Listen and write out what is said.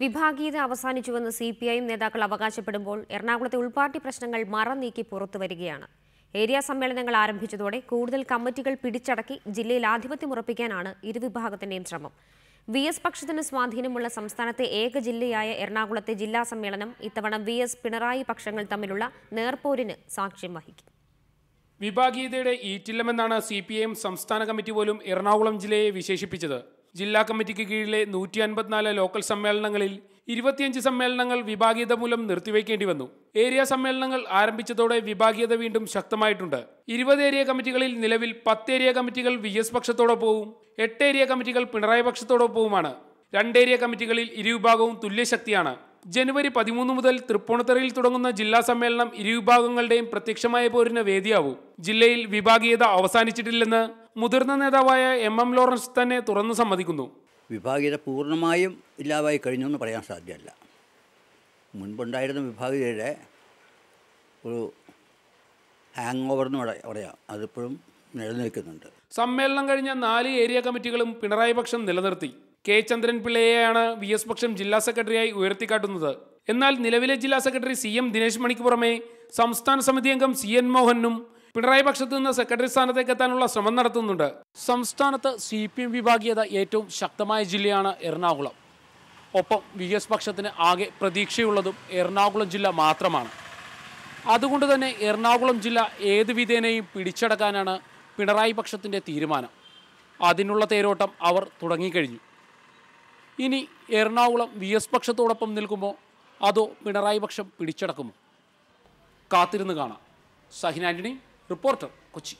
വിഭാഗീയത അവസാനിച്ചുവെന്ന് C P I M നേതാക്കൾ അവകാശപ്പെടുമ്പോൾ എറണാകുളത്തെ ഉൾപാർട്ടി പ്രശ്നങ്ങൾ മറനീക്കി പുറത്തു വരികയാണ്. ഏരിയ സമ്മേളനങ്ങൾ ആരംഭിച്ചതോടെ കൂടുതൽ കമ്മിറ്റികൾ പിടിച്ചടക്കി ജില്ലയിൽ ആധിപത്യം ഉറപ്പിക്കാനാണ് ഇരുവിഭാഗത്തിന്റെയും ശ്രമം. വി എസ് പക്ഷത്തിന് സ്വാധീനമുള്ള സംസ്ഥാനത്തെ ഏക ജില്ലയായ എറണാകുളത്തെ ജില്ലാ സമ്മേളനം ഇത്തവണ വി എസ് പിണറായി പക്ഷങ്ങൾ തമ്മിലുള്ള നേർപോരിന് സാക്ഷ്യം വഹിക്കും. വിഭാഗീയതയുടെ ഈറ്റില്ലമെന്നാണ് സി പി ഐ എം സംസ്ഥാന കമ്മിറ്റി പോലും എറണാകുളം ജില്ലയെ വിശേഷിപ്പിച്ചത്. ജില്ലാ കമ്മിറ്റിക്ക് കീഴിലെ നൂറ്റി അൻപത്തിനാല് ലോക്കൽ സമ്മേളനങ്ങളിൽ ഇരുപത്തിയഞ്ച് സമ്മേളനങ്ങൾ വിഭാഗീയത മൂലം നിർത്തിവെക്കേണ്ടി വന്നു. ഏരിയ സമ്മേളനങ്ങൾ ആരംഭിച്ചതോടെ വിഭാഗീയത വീണ്ടും ശക്തമായിട്ടുണ്ട്. ഇരുപത് ഏരിയ കമ്മിറ്റികളിൽ നിലവിൽ പത്ത് ഏരിയ കമ്മിറ്റികൾ വി എസ് പക്ഷത്തോടൊപ്പവും എട്ട് ഏരിയ കമ്മിറ്റികൾ പിണറായി പക്ഷത്തോടൊപ്പവുമാണ്. രണ്ട് ഏരിയ കമ്മിറ്റികളിൽ ഇരുവിഭാഗവും തുല്യശക്തിയാണ്. ജനുവരി പതിമൂന്ന് മുതൽ തൃപ്പൂണിത്തറയിൽ തുടങ്ങുന്ന ജില്ലാ സമ്മേളനം ഇരുവിഭാഗങ്ങളുടെയും പ്രത്യക്ഷമായ പോരിന് വേദിയാവും. ജില്ലയിൽ വിഭാഗീയത അവസാനിച്ചിട്ടില്ലെന്ന് മുതിർന്ന നേതാവായ എം എം ലോറൻസ് തന്നെ തുറന്നു സമ്മതിക്കുന്നു. വിഭാഗീയത പൂർണമായും ഇല്ലാതായി കഴിഞ്ഞു എന്ന് പറയാൻ സാധ്യമല്ല. മുൻപുണ്ടായിരുന്ന വിഭാഗീയതയുടെ ഒരു ഹാങ് ഓവർ എന്ന് പറയാം. അതിപ്പോഴും നിലനിൽക്കുന്നുണ്ട്. സമ്മേളനം കഴിഞ്ഞ നാല് ഏരിയ കമ്മിറ്റികളും പിണറായി പക്ഷം നിലനിർത്തി. കെ ചന്ദ്രൻ പിള്ളയെയാണ് വി എസ് പക്ഷം ജില്ലാ സെക്രട്ടറിയായി ഉയർത്തിക്കാട്ടുന്നത്. എന്നാൽ നിലവിലെ ജില്ലാ സെക്രട്ടറി സി എം ദിനേശ് മണിക്ക് പുറമെ സംസ്ഥാന സമിതി അംഗം സി എൻ മോഹനും പിണറായി പക്ഷത്തു നിന്ന് സെക്രട്ടറി സ്ഥാനത്തേക്ക് എത്താനുള്ള ശ്രമം നടത്തുന്നുണ്ട്. സംസ്ഥാനത്ത് സി പി എം വിഭാഗീയത ഏറ്റവും ശക്തമായ ജില്ലയാണ് എറണാകുളം. ഒപ്പം വി എസ് പക്ഷത്തിന് ആകെ പ്രതീക്ഷയുള്ളതും എറണാകുളം ജില്ല മാത്രമാണ്. അതുകൊണ്ട് തന്നെ എറണാകുളം ജില്ല ഏത് വിധേനയും പിടിച്ചടക്കാനാണ് പിണറായി പക്ഷത്തിന്റെ തീരുമാനം. അതിനുള്ള തേരോട്ടം അവർ തുടങ്ങിക്കഴിഞ്ഞു. ഇനി എറണാകുളം വി എസ് പക്ഷത്തോടൊപ്പം നിൽക്കുമോ? അതോ പിണറായി പക്ഷം പിടിച്ചടക്കുമോ? കാത്തിരുന്ന് കാണാം. സഹിൻ ആന്റണി റിപ്പോർട്ടർ കൊച്ചി